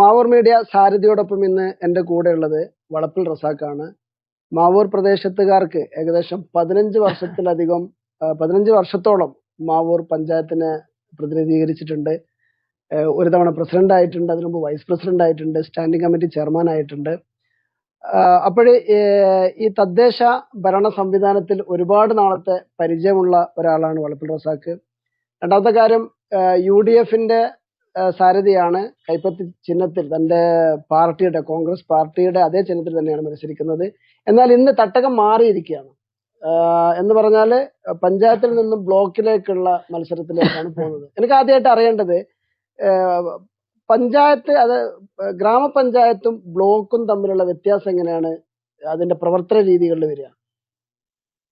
Mavoor media സാരഥിയോടൊപ്പം ഇന്ന് എന്റെ കൂടെ ഉള്ളത് വളപ്പിൽ റസാഖാണ് മാവൂർ പ്രദേശത്തുകാർക്ക് ഏകദേശം പതിനഞ്ച് വർഷത്തിലധികം പതിനഞ്ച് വർഷത്തോളം മാവൂർ പഞ്ചായത്തിനെ പ്രതിനിധീകരിച്ചിട്ടുണ്ട്. ഒരു തവണ പ്രസിഡന്റ് ആയിട്ടുണ്ട് അതിനു മുമ്പ് വൈസ് പ്രസിഡന്റ് ആയിട്ടുണ്ട് സ്റ്റാൻഡിംഗ് കമ്മിറ്റി ചെയർമാൻ ആയിട്ടുണ്ട്. അപ്പോഴേ ഈ തദ്ദേശ ഭരണ സംവിധാനത്തിൽ ഒരുപാട് നാളത്തെ പരിചയമുള്ള ഒരാളാണ് വളപ്പിൽ റസാഖ് രണ്ടാമത്തെ കാര്യം യു ഡി എഫിന്റെ സാരഥിയാണ് കൈപ്പത്തി ചിഹ്നത്തിൽ തന്റെ പാർട്ടിയുടെ കോൺഗ്രസ് പാർട്ടിയുടെ അതേ ചിഹ്നത്തിൽ തന്നെയാണ് മത്സരിക്കുന്നത്. എന്നാൽ ഇന്ന് തട്ടകം മാറിയിരിക്കുകയാണ്. എന്ന് പറഞ്ഞാൽ പഞ്ചായത്തിൽ നിന്നും ബ്ലോക്കിലേക്കുള്ള മത്സരത്തിലേക്കാണ് പോകുന്നത്. എനിക്ക് ആദ്യമായിട്ട് അറിയേണ്ടത് പഞ്ചായത്ത് അത് ഗ്രാമപഞ്ചായത്തും ബ്ലോക്കും തമ്മിലുള്ള വ്യത്യാസം എങ്ങനെയാണ്? അതിന്റെ പ്രവർത്തന രീതികളിൽ വരിക.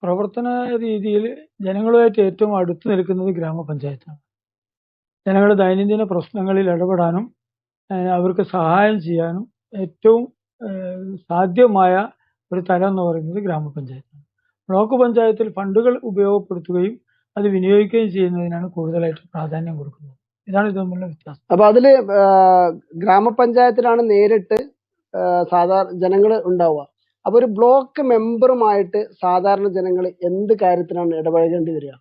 പ്രവർത്തന രീതിയിൽ ജനങ്ങളുമായിട്ട് ഏറ്റവും അടുത്ത് നിൽക്കുന്നത് ഗ്രാമപഞ്ചായത്താണ്. ജനങ്ങളുടെ ദൈനംദിന പ്രശ്നങ്ങളിൽ ഇടപെടാനും അവർക്ക് സഹായം ചെയ്യാനും ഏറ്റവും സാധ്യമായ ഒരു തലം എന്ന് പറയുന്നത് ഗ്രാമപഞ്ചായത്താണ്. ബ്ലോക്ക് പഞ്ചായത്തിൽ ഫണ്ടുകൾ ഉപയോഗപ്പെടുത്തുകയും അത് വിനിയോഗിക്കുകയും ചെയ്യുന്നതിനാണ് കൂടുതലായിട്ട് പ്രാധാന്യം കൊടുക്കുന്നത്. ഇതാണ് ഇത് തമ്മിലുള്ള വ്യത്യാസം. അപ്പൊ അതിൽ ഗ്രാമപഞ്ചായത്തിലാണ് നേരിട്ട് സാധാരണ ജനങ്ങൾ ഉണ്ടാവുക. അപ്പൊ ഒരു ബ്ലോക്ക് മെമ്പറുമായിട്ട് സാധാരണ ജനങ്ങൾ എന്ത് കാര്യത്തിനാണ് ഇടപഴകേണ്ടി വരിക?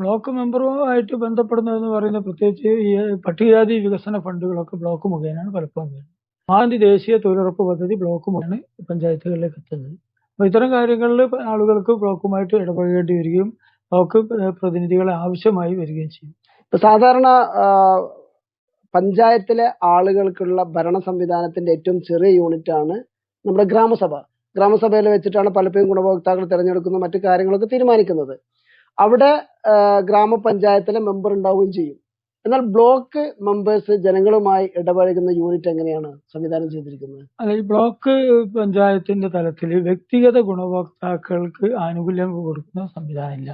ബ്ലോക്ക് മെമ്പറുമായിട്ട് ബന്ധപ്പെടുന്നതെന്ന് പറയുന്നത് പ്രത്യേകിച്ച് ഈ പട്ടികജാതി വികസന ഫണ്ടുകളൊക്കെ ബ്ലോക്ക് മുഖേനയാണ് പലപ്പോഴും വരുന്നത്. ആദ്യ ദേശീയ തൊഴിലുറപ്പ് പദ്ധതി ബ്ലോക്ക് മുഖേന പഞ്ചായത്തുകളിലേക്ക് എത്തുന്നത്. അപ്പോൾ ഇത്തരം കാര്യങ്ങളിൽ ആളുകൾക്ക് ബ്ലോക്കുമായിട്ട് ഇടപഴകേണ്ടി വരികയും ബ്ലോക്ക് പ്രതിനിധികളെ ആവശ്യമായി വരികയും ചെയ്യും. ഇപ്പൊ സാധാരണ പഞ്ചായത്തിലെ ആളുകൾക്കുള്ള ഭരണ സംവിധാനത്തിന്റെ ഏറ്റവും ചെറിയ യൂണിറ്റ് ആണ് നമ്മുടെ ഗ്രാമസഭ. ഗ്രാമസഭയിൽ വെച്ചിട്ടാണ് പലപ്പോഴും ഗുണഭോക്താക്കൾ തിരഞ്ഞെടുക്കുന്ന മറ്റു കാര്യങ്ങളൊക്കെ തീരുമാനിക്കുന്നത്. അവിടെ ഗ്രാമപഞ്ചായത്തിലെ മെമ്പർ ഉണ്ടാവുകയും ചെയ്യും. എന്നാൽ ബ്ലോക്ക് മെമ്പേഴ്സ് ജനങ്ങളുമായി ഇടപഴകുന്ന യൂണിറ്റ് എങ്ങനെയാണ് സംവിധാനം ചെയ്തിരിക്കുന്നത്? ഈ ബ്ലോക്ക് പഞ്ചായത്തിന്റെ തലത്തിൽ വ്യക്തിഗത ഗുണഭോക്താക്കൾക്ക് ആനുകൂല്യം കൊടുക്കുന്ന സംവിധാനമില്ല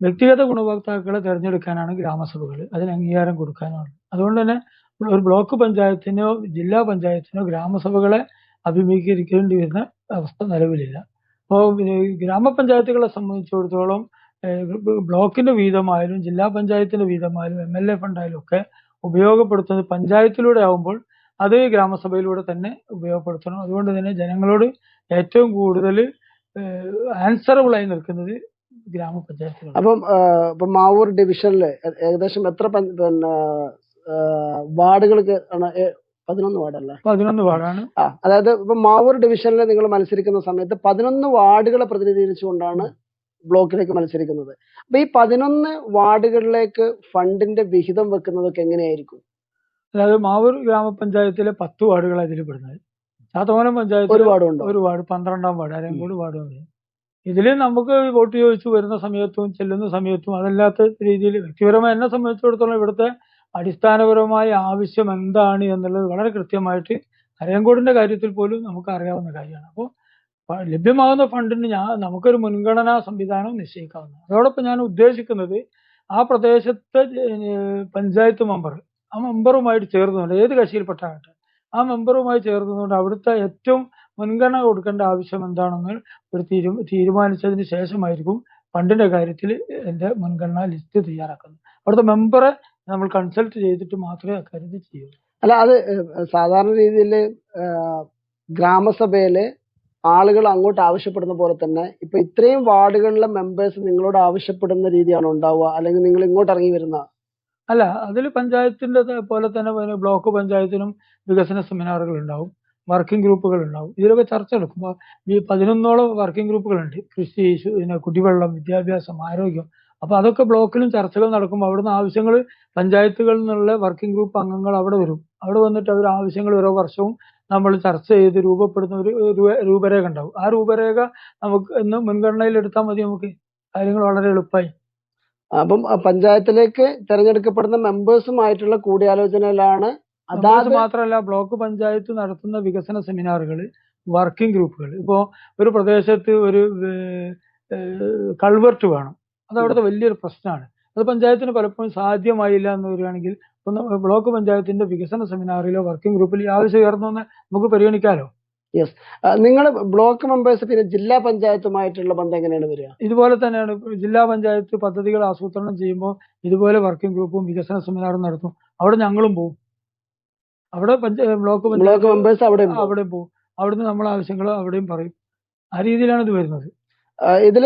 വ്യക്തിഗത ഗുണഭോക്താക്കളെ തിരഞ്ഞെടുക്കാനാണ് ഗ്രാമസഭകൾ അതിന് അംഗീകാരം കൊടുക്കാനാണ്. അതുകൊണ്ട് തന്നെ ഒരു ബ്ലോക്ക് പഞ്ചായത്തിനോ ജില്ലാ പഞ്ചായത്തിനോ ഗ്രാമസഭകളെ അഭിമുഖീകരിക്കേണ്ടി വരുന്ന അവസ്ഥ നിലവിലില്ല. അപ്പോൾ ഗ്രാമപഞ്ചായത്തുകളെ സംബന്ധിച്ചിടത്തോളം ബ്ലോക്കിന്റെ വീതമായാലും ജില്ലാ പഞ്ചായത്തിന്റെ വീതമായാലും എം എൽ എ ഫണ്ടായാലും ഒക്കെ ഉപയോഗപ്പെടുത്തുന്നത് പഞ്ചായത്തിലൂടെ ആവുമ്പോൾ അത് ഗ്രാമസഭയിലൂടെ തന്നെ ഉപയോഗപ്പെടുത്തണം. അതുകൊണ്ട് തന്നെ ജനങ്ങളോട് ഏറ്റവും കൂടുതൽ ആൻസറബിൾ ആയി നിൽക്കുന്നത് ഗ്രാമപഞ്ചായത്തിലാണ്. അപ്പം ഇപ്പം മാവൂർ ഡിവിഷനിൽ ഏകദേശം എത്ര പിന്നെ വാർഡുകൾക്ക് ആണ് പതിനൊന്ന് വാർഡല്ലേ? പതിനൊന്ന് വാർഡാണ്. ആ അതായത് ഇപ്പൊ മാവൂർ ഡിവിഷനിൽ നിങ്ങൾ മത്സരിക്കുന്ന സമയത്ത് പതിനൊന്ന് വാർഡുകളെ പ്രതിനിധീകരിച്ചുകൊണ്ടാണ് ബ്ലോക്കിലേക്ക് മത്സരിക്കുന്നത്. അപ്പൊ ഈ പതിനൊന്ന് വാർഡുകളിലേക്ക് ഫണ്ടിന്റെ വിഹിതം വെക്കുന്നതൊക്കെ എങ്ങനെയായിരിക്കും? അതായത് മാവൂർ ഗ്രാമപഞ്ചായത്തിലെ പത്ത് വാർഡുകൾ അതിൽ പെടുന്നത്. ചാത്തമംഗലം പഞ്ചായത്ത് ഒരു വാർഡ് ഒരു വാർഡ് പന്ത്രണ്ടാം വാർഡ് അരയങ്കോട് വാർഡ് പറയും ഇതിൽ നമുക്ക് വോട്ട് ചോദിച്ചു വരുന്ന സമയത്തും ചെല്ലുന്ന സമയത്തും അതല്ലാത്ത രീതിയിൽ വ്യക്തിപരമായി എന്നെ സംബന്ധിച്ചിടത്തോളം ഇവിടുത്തെ അടിസ്ഥാനപരമായ ആവശ്യം എന്താണ് എന്നുള്ളത് വളരെ കൃത്യമായിട്ട് അരയങ്കോടിന്റെ കാര്യത്തിൽ പോലും നമുക്ക് അറിയാവുന്ന കാര്യമാണ്. അപ്പോൾ ലഭ്യമാകുന്ന ഫണ്ടിന് ഞാൻ നമുക്കൊരു മുൻഗണനാ സംവിധാനം നിശ്ചയിക്കാവുന്ന അതോടൊപ്പം ഞാൻ ഉദ്ദേശിക്കുന്നത് ആ പ്രദേശത്തെ പഞ്ചായത്ത് മെമ്പർ ആ മെമ്പറുമായിട്ട് ചേർന്നുകൊണ്ട് ഏത് കക്ഷിയിൽപ്പെട്ടാകട്ടെ ആ മെമ്പറുമായി ചേർന്നുകൊണ്ട് അവിടുത്തെ ഏറ്റവും മുൻഗണന കൊടുക്കേണ്ട ആവശ്യം എന്താണെന്ന് ഒരു തീരു തീരുമാനിച്ചതിന് ശേഷമായിരിക്കും ഫണ്ടിന്റെ കാര്യത്തിൽ എന്റെ മുൻഗണന ലിസ്റ്റ് തയ്യാറാക്കുന്നത്. അവിടുത്തെ മെമ്പറെ നമ്മൾ കൺസൾട്ട് ചെയ്തിട്ട് മാത്രമേ അക്കാര്യത്തിൽ ചെയ്യൂ അല്ല അത് സാധാരണ രീതിയിൽ ഗ്രാമസഭയിൽ ആളുകൾ അങ്ങോട്ട് ആവശ്യപ്പെടുന്ന പോലെ തന്നെ ഇപ്പൊ ഇത്രയും വാർഡുകളിലെ മെമ്പേഴ്സ് നിങ്ങളോട് ആവശ്യപ്പെടുന്ന രീതിയാണ് ഉണ്ടാവുക? അല്ലെങ്കിൽ നിങ്ങൾ ഇങ്ങോട്ട് ഇറങ്ങി വരുന്ന? അല്ല അതിൽ പഞ്ചായത്തിന്റെ പോലെ തന്നെ ബ്ലോക്ക് പഞ്ചായത്തിനും വികസന സെമിനാറുകൾ ഉണ്ടാവും വർക്കിംഗ് ഗ്രൂപ്പുകൾ ഉണ്ടാവും. ഇതിലൊക്കെ ചർച്ച എടുക്കുമ്പോൾ ഈ പതിനൊന്നോളം വർക്കിംഗ് ഗ്രൂപ്പുകളുണ്ട്. കൃഷി പിന്നെ കുടിവെള്ളം വിദ്യാഭ്യാസം ആരോഗ്യം. അപ്പൊ അതൊക്കെ ബ്ലോക്കിലും ചർച്ചകൾ നടക്കുമ്പോൾ അവിടുന്ന് ആവശ്യങ്ങൾ പഞ്ചായത്തുകളിൽ നിന്നുള്ള വർക്കിംഗ് ഗ്രൂപ്പ് അംഗങ്ങൾ അവിടെ വരും. അവിടെ വന്നിട്ട് അവർ ആവശ്യങ്ങൾ ഓരോ വർഷവും നമ്മൾ ചർച്ച ചെയ്ത് രൂപപ്പെടുന്ന ഒരു രൂപരേഖ ഉണ്ടാവും. ആ രൂപരേഖ നമുക്ക് ഇന്ന് മുൻഗണനയിൽ എടുത്താൽ മതി നമുക്ക്. കാര്യങ്ങൾ വളരെ എളുപ്പമായി. അപ്പം പഞ്ചായത്തിലേക്ക് തെരഞ്ഞെടുക്കപ്പെടുന്ന മെമ്പേഴ്സുമായിട്ടുള്ള കൂടിയാലോചനയിലാണ് അതാത് മാത്രമല്ല ബ്ലോക്ക് പഞ്ചായത്ത് നടത്തുന്ന വികസന സെമിനാറുകൾ വർക്കിംഗ് ഗ്രൂപ്പുകൾ. ഇപ്പോ ഒരു പ്രദേശത്ത് ഒരു കൾവർട്ട് വേണം. അത് അവിടുത്തെ വലിയൊരു പ്രശ്നമാണ്. അത് പഞ്ചായത്തിന് പലപ്പോഴും സാധ്യമായില്ല എന്ന് വരികയാണെങ്കിൽ ഒന്ന് ബ്ലോക്ക് പഞ്ചായത്തിന്റെ വികസന സെമിനാറിലോ വർക്കിംഗ് ഗ്രൂപ്പിലോ ഈ ആവശ്യം ഉയർന്നു എന്ന് നമുക്ക് പരിഗണിക്കാലോ? നിങ്ങൾ ബ്ലോക്ക് മെമ്പേഴ്സ് പിന്നെ ജില്ലാ പഞ്ചായത്തുമായിട്ടുള്ള ബന്ധം എങ്ങനെയാണ് വരിക? ഇതുപോലെ തന്നെയാണ്. ജില്ലാ പഞ്ചായത്ത് പദ്ധതികൾ ആസൂത്രണം ചെയ്യുമ്പോൾ ഇതുപോലെ വർക്കിംഗ് ഗ്രൂപ്പും വികസന സെമിനാറും നടത്തും. അവിടെ ഞങ്ങളും പോകും അവിടെ ബ്ലോക്ക് ബ്ലോക്ക് മെമ്പേഴ്സ് അവിടെ അവിടെ പോകും അവിടുന്ന് നമ്മളെ ആവശ്യങ്ങൾ അവിടെയും പറയും. ആ രീതിയിലാണ് ഇത് വരുന്നത്. ഇതിൽ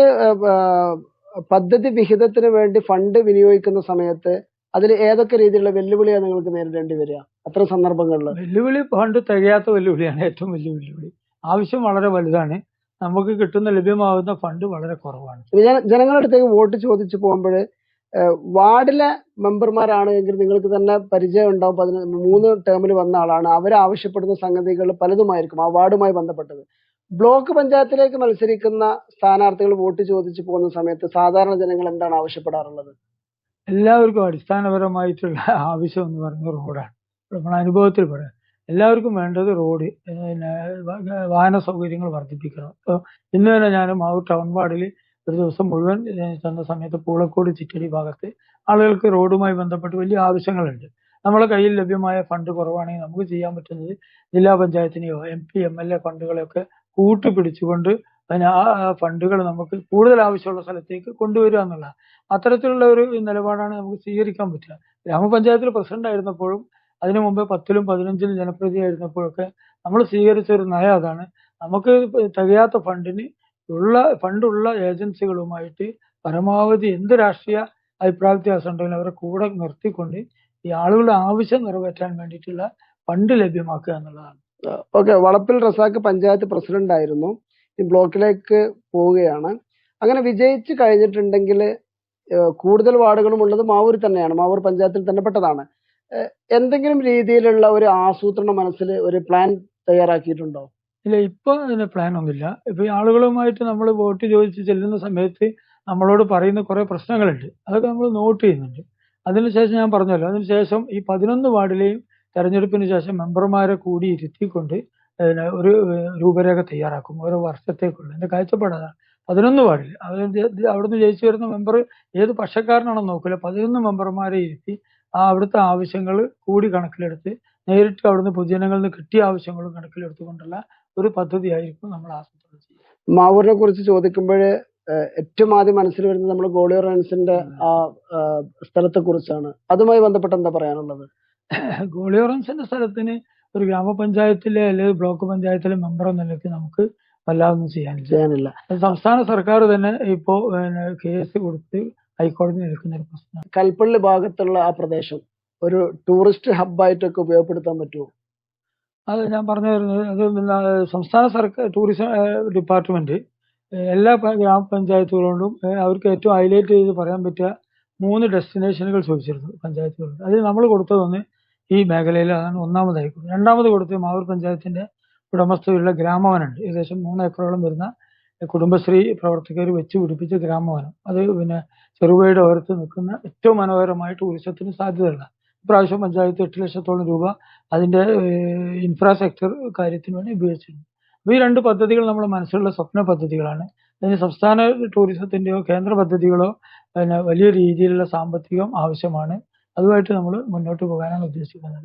പദ്ധതി വിഹിതത്തിന് വേണ്ടി ഫണ്ട് വിനിയോഗിക്കുന്ന സമയത്ത് അതിൽ ഏതൊക്കെ രീതിയിലുള്ള വെല്ലുവിളിയാണ് നിങ്ങൾക്ക് നേരിടേണ്ടി വരിക? അത്തരം സന്ദർഭങ്ങളിൽ വെല്ലുവിളി ഫണ്ട് തികയാത്ത വെല്ലുവിളിയാണ്. ഏറ്റവും വലിയ വെല്ലുവിളി. ആവശ്യം വളരെ വലുതാണ്. നമുക്ക് കിട്ടുന്ന ലഭ്യമാകുന്ന ഫണ്ട് വളരെ കുറവാണ്. ജന- ജനങ്ങളുടെ അടുത്തേക്ക് വോട്ട് ചോദിച്ചു പോകുമ്പോൾ വാർഡിലെ മെമ്പർമാരാണ് എങ്കിൽ നിങ്ങൾക്ക് തന്നെ പരിചയം ഉണ്ടാവും. പതിന മൂന്ന് ടേമിൽ വന്ന ആളാണ്. അവരാവശ്യപ്പെടുന്ന സംഗതികൾ പലതുമായിരിക്കും. ആ വാർഡുമായി ബന്ധപ്പെട്ടത്. ബ്ലോക്ക് പഞ്ചായത്തിലേക്ക് മത്സരിക്കുന്ന സ്ഥാനാർത്ഥികൾ വോട്ട് ചോദിച്ചു പോകുന്ന സമയത്ത് സാധാരണ ജനങ്ങൾ എന്താണ് ആവശ്യപ്പെടാറുള്ളത്? എല്ലാവർക്കും അടിസ്ഥാനപരമായിട്ടുള്ള ആവശ്യം എന്ന് പറയുന്നത് റോഡാണ്. നമ്മുടെ അനുഭവത്തിൽ പറയാം. എല്ലാവർക്കും വേണ്ടത് റോഡ് വാഹന സൗകര്യങ്ങൾ വർദ്ധിപ്പിക്കണം. ഇപ്പോൾ ഇന്ന് തന്നെ ഞാൻ മാവൂർ ടൗൺ വാർഡിൽ ഒരു ദിവസം മുഴുവൻ ചെന്ന സമയത്ത് പൂളക്കോട് ചിറ്റടി ഭാഗത്ത് ആളുകൾക്ക് റോഡുമായി ബന്ധപ്പെട്ട് വലിയ ആവശ്യങ്ങളുണ്ട്. നമ്മളെ കയ്യിൽ ലഭ്യമായ ഫണ്ട് കുറവാണെങ്കിൽ നമുക്ക് ചെയ്യാൻ പറ്റുന്നത് ജില്ലാ പഞ്ചായത്തിനെയോ M P M L A ഫണ്ടുകളെയൊക്കെ കൂട്ടുപിടിച്ചുകൊണ്ട് അതിന് ആ ഫണ്ടുകൾ നമുക്ക് കൂടുതൽ ആവശ്യമുള്ള സ്ഥലത്തേക്ക് കൊണ്ടുവരിക എന്നുള്ള അത്തരത്തിലുള്ള ഒരു നിലപാടാണ് നമുക്ക് സ്വീകരിക്കാൻ പറ്റുക. ഗ്രാമപഞ്ചായത്തിൽ പ്രസിഡന്റ് ആയിരുന്നപ്പോഴും അതിനു മുമ്പ് പത്തിലും പതിനഞ്ചിലും ജനപ്രതി ആയിരുന്നപ്പോഴൊക്കെ നമ്മൾ സ്വീകരിച്ച ഒരു നയം അതാണ്. നമുക്ക് തികയാത്ത ഫണ്ടിന് ഉള്ള ഫണ്ടുള്ള ഏജൻസികളുമായിട്ട് പരമാവധി എന്ത് രാഷ്ട്രീയ അഭിപ്രായ വ്യത്യാസം ഉണ്ടെങ്കിലും അവരെ കൂടെ നിർത്തിക്കൊണ്ട് ഈ ആളുകളുടെ ആവശ്യം നിറവേറ്റാൻ വേണ്ടിയിട്ടുള്ള ഫണ്ട് ലഭ്യമാക്കുക എന്നുള്ളതാണ്. ഓക്കെ വളപ്പിൽ റസാഖ് പഞ്ചായത്ത് പ്രസിഡന്റ് ആയിരുന്നു. ഈ ബ്ലോക്കിലേക്ക് പോവുകയാണ്. അങ്ങനെ വിജയിച്ചു കഴിഞ്ഞിട്ടുണ്ടെങ്കിൽ കൂടുതൽ വാർഡുകളും ഉള്ളത് മാവൂർ തന്നെയാണ്. മാവൂർ പഞ്ചായത്തിൽ തന്നെ പെട്ടതാണ്. എന്തെങ്കിലും രീതിയിലുള്ള ഒരു ആസൂത്രണ മനസ്സിൽ ഒരു പ്ലാൻ തയ്യാറാക്കിയിട്ടുണ്ടോ? ഇല്ല ഇപ്പൊ അതിന് പ്ലാൻ ഒന്നുമില്ല. ഇപ്പൊ ആളുകളുമായിട്ട് നമ്മൾ വോട്ട് ചോദിച്ച് ചെല്ലുന്ന സമയത്ത് നമ്മളോട് പറയുന്ന കുറെ പ്രശ്നങ്ങളുണ്ട്. അതൊക്കെ നമ്മൾ നോട്ട് ചെയ്യുന്നുണ്ട്. അതിനുശേഷം ഞാൻ പറഞ്ഞല്ലോ അതിനുശേഷം ഈ പതിനൊന്ന് വാർഡിലെയും തെരഞ്ഞെടുപ്പിന് ശേഷം മെമ്പർമാരെ കൂടി ഇരുത്തിക്കൊണ്ട് ഒരു രൂപരേഖ തയ്യാറാക്കും. ഓരോ വർഷത്തേക്കുള്ള. എന്റെ കാഴ്ചപ്പാട് അതാണ്. പതിനൊന്ന് വാർഡിൽ അവർ അവിടുന്ന് ജയിച്ചു വരുന്ന മെമ്പർ ഏത് പക്ഷക്കാരനാണെന്ന് നോക്കില്ല പതിനൊന്ന് മെമ്പർമാരെ ഇരുത്തി ആ അവിടുത്തെ ആവശ്യങ്ങൾ കൂടി കണക്കിലെടുത്ത് നേരിട്ട് അവിടുന്ന് പൊതുജനങ്ങളിൽ നിന്ന് കിട്ടിയ ആവശ്യങ്ങളും കണക്കിലെടുത്തുകൊണ്ടുള്ള ഒരു പദ്ധതിയായിരിക്കും നമ്മൾ ആസൂത്രണം ചെയ്യുക. മാവൂരിനെ കുറിച്ച് ചോദിക്കുമ്പോൾ ഏറ്റവും ആദ്യം മനസ്സിൽ വരുന്നത് നമ്മൾ ഗോളിയർ റൺസിന്റെ ആ, സ്ഥലത്തെ കുറിച്ചാണ് അതുമായി ബന്ധപ്പെട്ട് എന്താ പറയാനുള്ളത്? ഗോളിയോറൻസിന്റെ സ്ഥലത്തിന് ഒരു ഗ്രാമപഞ്ചായത്തിലെ അല്ലെങ്കിൽ ബ്ലോക്ക് പഞ്ചായത്തിലെ മെമ്പർ എന്ന നിലയ്ക്ക് നമുക്ക് വല്ലാതൊന്നും ചെയ്യാനില്ല. സംസ്ഥാന സർക്കാർ തന്നെ ഇപ്പോ കേസ് കൊടുത്ത് ഹൈക്കോടതി നിൽക്കുന്ന ഒരു പ്രശ്നം. കൽപ്പള്ളി ഭാഗത്തുള്ള ആ പ്രദേശം ഒരു ടൂറിസ്റ്റ് ഹബ്ബായിട്ടൊക്കെ ഉപയോഗപ്പെടുത്താൻ പറ്റുമോ? അത് ഞാൻ പറഞ്ഞു തരുന്നത് അത് പിന്നെ സംസ്ഥാന സർക്കാർ ടൂറിസം ഡിപ്പാർട്ട്മെന്റ് എല്ലാ ഗ്രാമപഞ്ചായത്തുകളോടും അവർക്ക് ഏറ്റവും ഹൈലൈറ്റ് ചെയ്ത് പറയാൻ പറ്റിയ മൂന്ന് ഡെസ്റ്റിനേഷനുകൾ ചോദിച്ചിരുന്നു പഞ്ചായത്തുകളുണ്ട് അതിൽ നമ്മൾ കൊടുത്തതൊന്ന് ഈ മേഖലയിൽ അതാണ് ഒന്നാമതായി. രണ്ടാമത് കൊടുത്തത് മാവൂർ പഞ്ചായത്തിന്റെ ഉടമസ്ഥതയിലുള്ള ഗ്രാമവനുണ്ട് ഏകദേശം മൂന്ന് ഏക്കറോളം വരുന്ന കുടുംബശ്രീ പ്രവർത്തകർ വെച്ച് പിടിപ്പിച്ച ഗ്രാമവനം. അത് പിന്നെ ചെറുപുഴയുടെ ഓരത്ത് നിൽക്കുന്ന ഏറ്റവും മനോഹരമായ ടൂറിസത്തിന് സാധ്യതയുള്ള ഇപ്രാവശ്യം പഞ്ചായത്ത് എട്ട് ലക്ഷത്തോളം രൂപ അതിന്റെ ഇൻഫ്രാസ്ട്രക്ചർ കാര്യത്തിന് വേണ്ടി ഉപയോഗിച്ചിട്ടുണ്ട്. അപ്പൊ ഈ രണ്ട് പദ്ധതികൾ നമ്മുടെ മനസ്സിലുള്ള സ്വപ്ന പദ്ധതികളാണ്. അതിന് സംസ്ഥാന ടൂറിസത്തിന്റെയോ കേന്ദ്ര പദ്ധതികളോ പിന്നെ വലിയ രീതിയിലുള്ള സാമ്പത്തികം ആവശ്യമാണ്. അതുമായിട്ട് നമ്മൾ മുന്നോട്ട് പോകാനാണ് ഉദ്ദേശിക്കുന്നത്.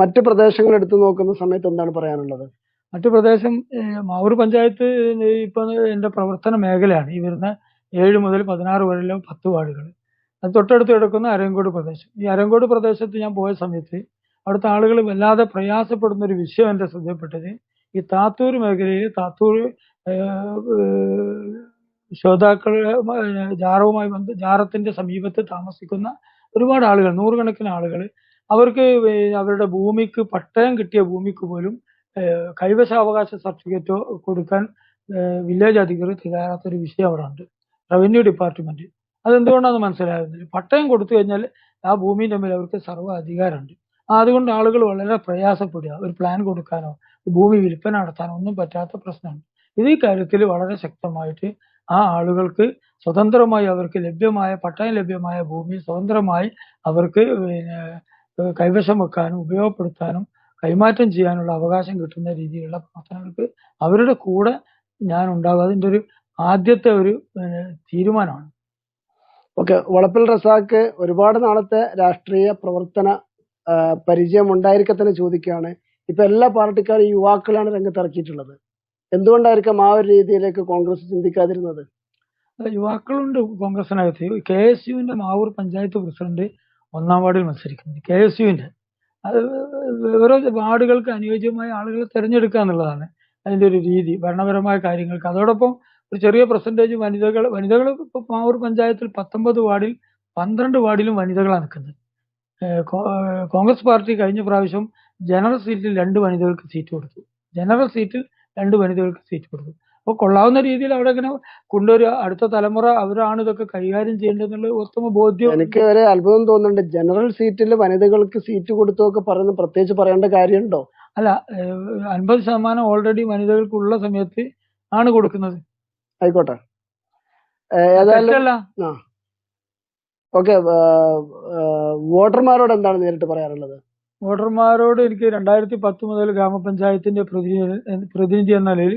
മറ്റു പ്രദേശങ്ങൾ എടുത്തു നോക്കുന്ന സമയത്ത് എന്താണ് പറയാനുള്ളത്? മറ്റു പ്രദേശം മാവൂർ പഞ്ചായത്ത് ഇപ്പൊ എന്റെ പ്രവർത്തന മേഖലയാണ്. ഈ വരുന്ന ഏഴ് മുതൽ പതിനാറ് വരെയുള്ള പത്ത് വാർഡുകൾ അത് തൊട്ടടുത്ത് കിടക്കുന്ന അരങ്കോട് പ്രദേശം. ഈ അരങ്കോട് പ്രദേശത്ത് ഞാൻ പോയ സമയത്ത് അവിടുത്തെ ആളുകൾ വല്ലാതെ പ്രയാസപ്പെടുന്ന ഒരു വിഷയം എന്റെ ശ്രദ്ധയിൽപ്പെട്ടത് ഈ താത്തൂർ മേഖലയിൽ താത്തൂർ ശ്രോതാക്കൾ ജാറവുമായി ബന്ധ ജാറത്തിന്റെ സമീപത്ത് താമസിക്കുന്ന ഒരുപാട് ആളുകൾ നൂറുകണക്കിന് ആളുകൾ അവർക്ക് അവരുടെ ഭൂമിക്ക് പട്ടയം കിട്ടിയ ഭൂമിക്ക് പോലും കൈവശാവകാശ സർട്ടിഫിക്കറ്റോ കൊടുക്കാൻ വില്ലേജ് അധികൃതർ ഒരു വിഷയം അവിടെ ഉണ്ട് റവന്യൂ ഡിപ്പാർട്ട്മെന്റ്. അതെന്തുകൊണ്ടാണെന്ന് മനസ്സിലാകുന്നില്ല പട്ടയം കൊടുത്തു കഴിഞ്ഞാൽ ആ ഭൂമിയുടെ മേൽ അവർക്ക് സർവ അധികാരമുണ്ട് അതുകൊണ്ട് ആളുകൾ വളരെ പ്രയാസപ്പെടുക. ഒരു പ്ലാൻ കൊടുക്കാനോ ഭൂമി വിൽപ്പന നടത്താനോ ഒന്നും പറ്റാത്ത പ്രശ്നമാണ്. ഇത് ഈ കാര്യത്തിൽ വളരെ ശക്തമായിട്ട് ആ ആളുകൾക്ക് സ്വതന്ത്രമായി അവർക്ക് ലഭ്യമായ പട്ടയം ലഭ്യമായ ഭൂമി സ്വതന്ത്രമായി അവർക്ക് പിന്നെ കൈവശം വെക്കാനും ഉപയോഗപ്പെടുത്താനും കൈമാറ്റം ചെയ്യാനുള്ള അവകാശം കിട്ടുന്ന രീതിയിലുള്ള പ്രവർത്തനങ്ങൾക്ക് അവരുടെ കൂടെ ഞാൻ ഉണ്ടാകും. അതിന്റെ ഒരു ആദ്യത്തെ ഒരു തീരുമാനമാണ്. ഓക്കെ. വളപ്പിൽ റസാക്ക് ഒരുപാട് നാളത്തെ രാഷ്ട്രീയ പ്രവർത്തന പരിചയം ഉണ്ടായിരിക്കെ തന്നെ ചോദിക്കുകയാണ്. ഇപ്പൊ എല്ലാ പാർട്ടിക്കാരും യുവാക്കളാണ് രംഗത്തിറക്കിയിട്ടുള്ളത്. എന്തുകൊണ്ടായിരിക്കാം ആ ഒരു രീതിയിലേക്ക് കോൺഗ്രസ് ചിന്തിക്കാതിരുന്നത്? യുവാക്കളുണ്ട് കോൺഗ്രസിനകത്ത്. കെ എസ് യുവിന്റെ മാവൂർ പഞ്ചായത്ത് പ്രസിഡന്റ് ഒന്നാം വാർഡിൽ മത്സരിക്കുന്നത് കെ എസ് യുവിന്റെ. അത് ഓരോ വാർഡുകൾക്ക് അനുയോജ്യമായ ആളുകളെ തിരഞ്ഞെടുക്കുക എന്നുള്ളതാണ് അതിന്റെ ഒരു രീതി ഭരണപരമായ കാര്യങ്ങൾക്ക്. അതോടൊപ്പം ഒരു ചെറിയ പെർസെന്റേജ് വനിതകൾ വനിതകൾ ഇപ്പോൾ മാവൂർ പഞ്ചായത്തിൽ പത്തൊമ്പത് വാർഡിൽ പന്ത്രണ്ട് വാർഡിലും വനിതകളാണ് നിൽക്കുന്നത്. കോൺഗ്രസ് പാർട്ടി കഴിഞ്ഞ പ്രാവശ്യം ജനറൽ സീറ്റിൽ രണ്ട് വനിതകൾക്ക് സീറ്റ് കൊടുത്തു. ജനറൽ സീറ്റിൽ രണ്ട് വനിതകൾക്ക് സീറ്റ് കൊടുത്തു. അപ്പോൾ കൊള്ളാവുന്ന രീതിയിൽ അവിടെ ഇങ്ങനെ കൊണ്ടുവരിക. അടുത്ത തലമുറ അവരാണ് ഇതൊക്കെ കൈകാര്യം ചെയ്യേണ്ടതെന്നുള്ള ഉത്തമ ബോധ്യം. എനിക്ക് ഒരു അത്ഭുതം തോന്നുന്നുണ്ട്. ജനറൽ സീറ്റിൽ വനിതകൾക്ക് സീറ്റ് കൊടുത്തൊക്കെ പറയുന്ന പ്രത്യേകിച്ച് പറയേണ്ട കാര്യമുണ്ടോ? അല്ല അൻപത് ശതമാനം ഓൾറെഡി വനിതകൾക്കുള്ള സമയത്ത് ആണ് കൊടുക്കുന്നത്. ആയിക്കോട്ടെ. ഓക്കെ വോട്ടർമാരോട് എന്താണ് നേരിട്ട് പറയാറുള്ളത് വോട്ടർമാരോട് എനിക്ക് രണ്ടായിരത്തി പത്ത് മുതൽ ഗ്രാമപഞ്ചായത്തിന്റെ പ്രതിനിധി പ്രതിനിധി എന്ന നിലയിൽ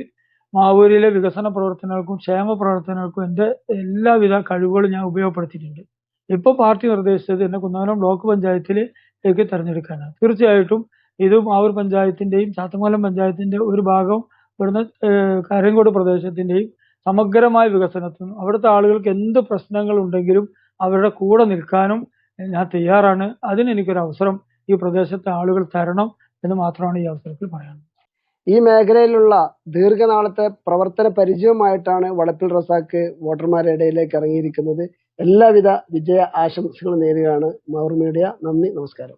മാവൂരിലെ വികസന പ്രവർത്തനങ്ങൾക്കും ക്ഷേമ പ്രവർത്തനങ്ങൾക്കും എന്റെ എല്ലാവിധ കഴിവുകളും ഞാൻ ഉപയോഗപ്പെടുത്തിയിട്ടുണ്ട്. ഇപ്പോൾ പാർട്ടി നിർദ്ദേശിച്ചത് എന്നെ കുന്നമലം ബ്ലോക്ക് പഞ്ചായത്തിലേക്ക് തെരഞ്ഞെടുക്കാനാണ്. തീർച്ചയായിട്ടും ഇത് മാവൂർ പഞ്ചായത്തിന്റെയും ചാത്തമംഗലം പഞ്ചായത്തിന്റെ ഒരു ഭാഗം ഇവിടുന്ന് കരങ്കോട് പ്രദേശത്തിന്റെയും സമഗ്രമായ വികസനത്തിനും അവിടുത്തെ ആളുകൾക്ക് എന്ത് പ്രശ്നങ്ങൾ ഉണ്ടെങ്കിലും അവരുടെ കൂടെ നിൽക്കാനും ഞാൻ തയ്യാറാണ്. അതിന് എനിക്കൊരു അവസരം ഈ പ്രദേശത്തെ ആളുകൾ തരണം എന്ന് മാത്രമാണ് ഈ അവസരത്തിൽ പറയാനുള്ളത്. ഈ മേഖലയിലുള്ള ദീർഘനാളത്തെ പ്രവർത്തന പരിചയവുമായിട്ടാണ് വളപ്പിൽ റസാക്ക് വോട്ടർമാരുടെ ഇടയിലേക്ക് ഇറങ്ങിയിരിക്കുന്നത്. എല്ലാവിധ വിജയ ആശംസകളും നേരുകയാണ്. മൗർ മീഡിയ നന്ദി നമസ്കാരം.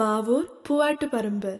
மாவூர் பூவாட்டுப்பரம்பு.